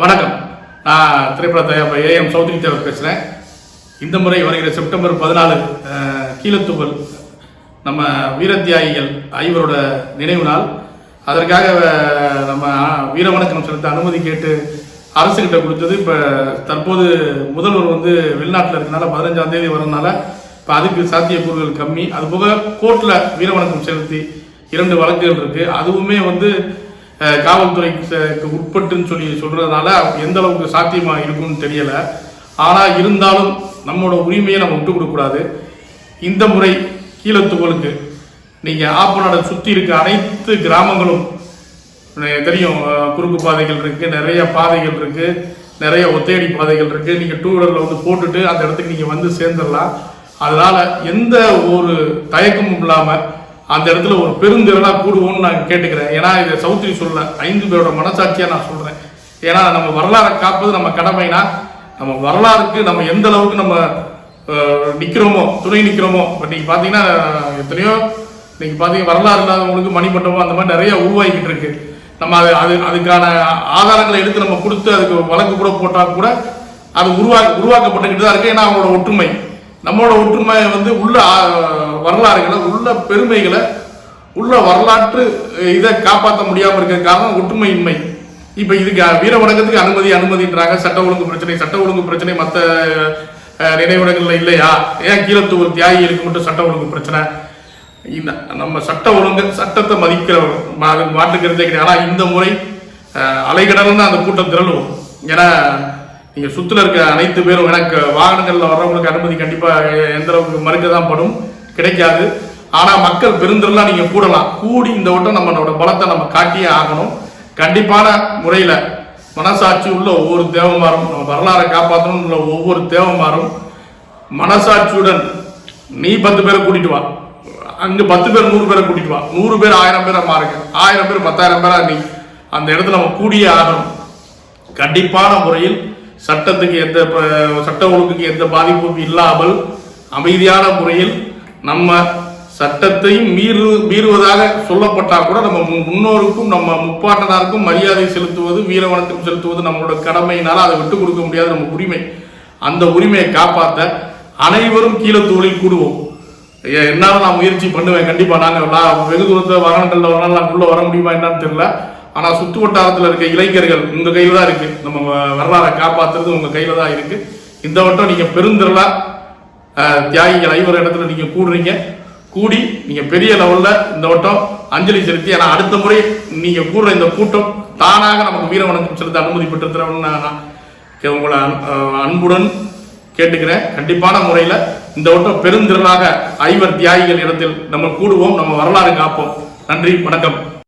வணக்கம். நான் திரைப்பட தயாரிப்பு ஏஎம் சௌத்ரி தேவர் பேசுகிறேன் இந்த முறை வருகிற செப்டம்பர் பதினாலு கீழத்துவல் நம்ம வீரத்தியாகிகள் ஐவரோட நினைவு நாள். அதற்காக நம்ம வீரவணக்கம் செலுத்த அனுமதி கேட்டு அரசுகிட்ட கொடுத்தது. இப்போ தற்போது முதல்வர் வந்து வெளிநாட்டில் இருக்கனால பதினஞ்சாம் தேதி வரதுனால இப்போ அதுக்கு சாத்தியக்கூறுகள் கம்மி. அதுபோக கோர்ட்டில் வீரவணக்கம் செலுத்தி இரண்டு வழக்குகள் இருக்குது அதுவுமே வந்து காவல்துறைக்கு உட்பட்டுன்னு சொல்லி சொல்றதுனால எந்த அளவுக்கு சாத்தியமா இருக்கும்னு தெரியல. ஆனா இருந்தாலும் நம்மளோட உரிமையை நம்ம விட்டு கொடுக்க கூடாது. இந்த முறை கீழத்துகளுக்கு நீங்க ஆப்பநாடை சுத்தி இருக்க அனைத்து கிராமங்களும் தெரியும் குறுக்கு பாதைகள் இருக்கு நிறைய பாதைகள் இருக்கு நிறைய ஒத்தையடி பாதைகள் இருக்கு. நீங்க டூ வீலரில் வந்து போட்டுட்டு அந்த இடத்துக்கு நீங்க வந்து சேர்ந்துடலாம். அதனால எந்த ஒரு தயக்கமும் இல்லாமல் அந்த இடத்துல ஒரு பெருந்திரளாக கூடுவோம்னு நான் கேட்டுக்கிறேன். ஏன்னா இதை சௌத்ரி சொல்ல ஐந்து பேரோட மனசாட்சியாக நான் சொல்கிறேன் ஏன்னா நம்ம வரலாறை காப்பது நம்ம கடமைனா நம்ம வரலாறுக்கு நம்ம எந்த அளவுக்கு நம்ம நிற்கிறோமோ துணை நிற்கிறோமோ இப்போ நீங்கள் பார்த்தீங்கன்னா எத்தனையோ நீங்க பார்த்தீங்கன்னா வரலாறு இல்லாதவங்களுக்கு மணிமண்டபம் அந்த மாதிரி நிறைய உருவாகிக்கிட்டு இருக்கு. நம்ம அது அது அதுக்கான ஆதாரங்களை எடுத்து நம்ம கொடுத்து அதுக்கு வழக்கு கூட போட்டால் கூட அது உருவாக்க உருவாக்கப்பட்டுக்கிட்டு தான் இருக்கு. ஏன்னா அவங்களோட ஒற்றுமை. நம்மளோட ஒற்றுமை வந்து உள்ள வரலாறுகளை உள்ள பெருமைகளை உள்ள வரலாற்று இதை காப்பாற்ற முடியாமல் இருக்கிற காரணம் ஒற்றுமையின்மை இப்போ இதுக்கு வீர வணக்கத்துக்கு அனுமதி அனுமதின்றாங்க. சட்ட ஒழுங்கு பிரச்சனை சட்ட ஒழுங்கு பிரச்சனை மற்ற நினைவிடங்களில் இல்லையா? ஏன் கீழத்தூர் தியாகிகளுக்கு மட்டும் சட்ட ஒழுங்கு பிரச்சனை? நம்ம சட்ட ஒழுங்கு சட்டத்தை மதிக்கிற மா- மாற்றுக்கிறதே கிடையாது. ஆனால் இந்த முறை அஹ், அலைகடல்னு அந்த கூட்டம் திரளுவோம். ஏன்னா நீங்கள் சுற்றுல இருக்க அனைத்து பேரும் எனக்கு வாகனங்களில் வர்றவங்களுக்கு அனுமதி கண்டிப்பாக எந்த அளவுக்கு மறுக்க தான் படும். கிடைக்காது. ஆனால் மக்கள் பெருந்திரலாம் நீங்கள் கூடலாம். கூடி இந்த வட்டம் நம்மளோட பலத்தை நம்ம காட்டியே ஆகணும். கண்டிப்பான முறையில் மனசாட்சி உள்ள ஒவ்வொரு தேவமாரும் நம்ம வரலாறை காப்பாற்றணும் உள்ள ஒவ்வொரு தேவமாரும் மனசாட்சியுடன் நீ பத்து பேரை கூட்டிட்டு வா. அங்கே பத்து பேர் நூறு பேரை கூட்டிட்டு வா. நூறு பேர் ஆயிரம் பேரை மாறுங்க. ஆயிரம் பேர் பத்தாயிரம் பேரா நீ அந்த இடத்துல நம்ம கூடியே ஆகணும். கண்டிப்பான முறையில் சட்டத்துக்கு எந்த ப- சட்ட ஒழுங்குக்கு எந்த பாதிப்பும் இல்லாமல் அமைதியான முறையில் நம்ம சட்டத்தையும் மீறு மீறுவதாக சொல்லப்பட்டா கூட நம்ம முன்னோருக்கும் நம்ம முப்பாட்டனாருக்கும் மரியாதை செலுத்துவது வீர வணக்கம் செலுத்துவது நம்மளோட கடமையினால அதை விட்டு கொடுக்க முடியாது நம்ம உரிமை. அந்த உரிமையை காப்பாற்ற அனைவரும் கீழே தோழில் கூடுவோம். என்னால் நான் முயற்சி பண்ணுவேன். கண்டிப்பாக நாங்கள் நான் வெகு தூரத்துல வாகனங்களில் வரலாம் நான் உள்ள வர முடியுமா என்னன்னு தெரியல. ஆனால் சுற்று வட்டாரத்தில் இருக்க இளைஞர்கள் உங்கள் கையில் தான் இருக்குது நம்ம வரலாறை காப்பாத்துறது உங்கள் கையில் தான் இருக்குது இந்த வட்டம் நீங்கள் பெருந்திரலாக தியாகிகள் ஐவர் இடத்துல நீங்க கூடுறீங்க. கூடி நீங்க பெரிய லெவல்ல இந்த வட்டம் அஞ்சலி செலுத்தி ஏன்னா அடுத்த முறை நீங்க கூடுற இந்த கூட்டம் தானாக நமக்கு வீர வணக்கம் செலுத்த அனுமதி பெற்றுத்தரணும்னு நான். உங்களை அன்- அன்புடன் கேட்டுக்கிறேன். கண்டிப்பான முறையில் இந்த வட்டம் பெருந்திரளாக ஐவர் தியாகிகள் இடத்தில் நம்ம கூடுவோம் நம்ம வரலாறு காப்போம். நன்றி வணக்கம்.